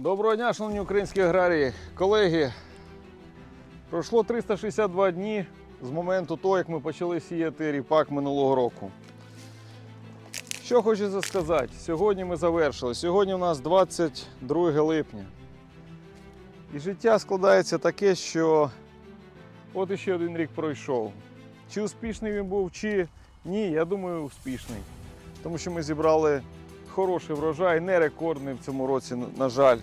Доброго дня, шановні українські аграрії. Колеги, пройшло 362 дні з моменту того, як ми почали сіяти ріпак минулого року. Що хочеться сказати? Сьогодні ми завершили. Сьогодні у нас 22 липня. І життя складається таке, що от іще один рік пройшов. Чи успішний він був, чи ні, я думаю, успішний. Тому що ми зібрали хороший врожай, не рекордний в цьому році, на жаль.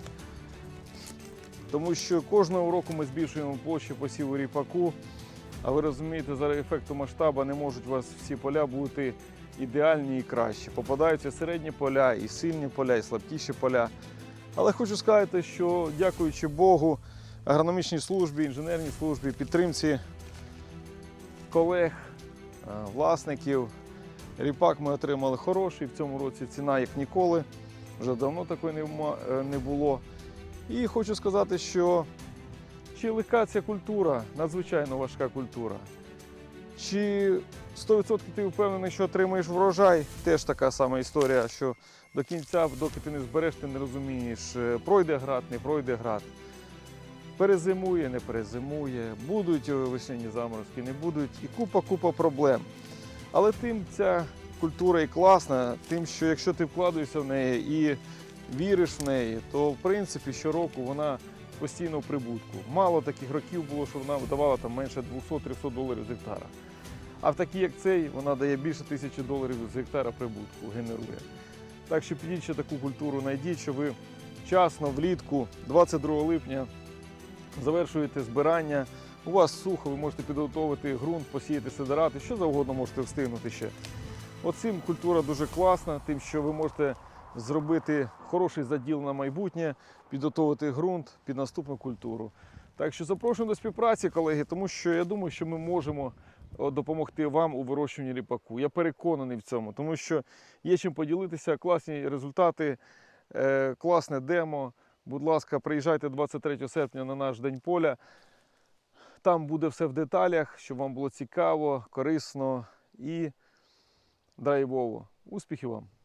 Тому що кожного року ми збільшуємо площу посіву ріпаку. А ви розумієте, зараз ефекту масштабу не можуть у вас всі поля бути ідеальні і кращі. Попадаються середні поля, і сильні поля, і слабкіші поля. Але хочу сказати, що дякуючи Богу, агрономічній службі, інженерній службі, підтримці колег, е, власників, ріпак ми отримали хороший. В цьому році ціна як ніколи. Вже давно такої е, не було. І хочу сказати, що чи легка ця культура, надзвичайно важка культура. Чи 100% ти впевнений, що отримаєш врожай, теж така сама історія, що до кінця, доки ти не збереш, ти не розумієш, е, пройде град, не пройде град. Перезимує, не перезимує, будуть е, весняні заморозки, не будуть, і купа-купа проблем. Але тим ця культура і класна, тим, що якщо ти вкладаєшся в неї і віриш в неї, то в принципі щороку вона постійно в прибутку. Мало таких років було, що вона давала там менше 200-300 доларів з гектара. А в такі, як цей, вона дає більше тисячі доларів з гектара прибутку, генерує. Так що підіть ще таку культуру, знайдіть, що ви вчасно, влітку, 22 липня, завершуєте збирання. У вас сухо, ви можете підготовити ґрунт, посіяти сидорати, що завгодно можете встигнути ще. Оцим культура дуже класна, тим, що ви можете зробити хороший заділ на майбутнє, підготовити ґрунт під наступну культуру. Так що запрошуємо до співпраці, колеги, тому що я думаю, що ми можемо допомогти вам у вирощуванні ріпаку. Я переконаний в цьому, тому що є чим поділитися, класні результати, е, класне демо. Будь ласка, приїжджайте 23 серпня на наш день поля. Там буде все в деталях, щоб вам було цікаво, корисно і драйвово. Успіхів вам!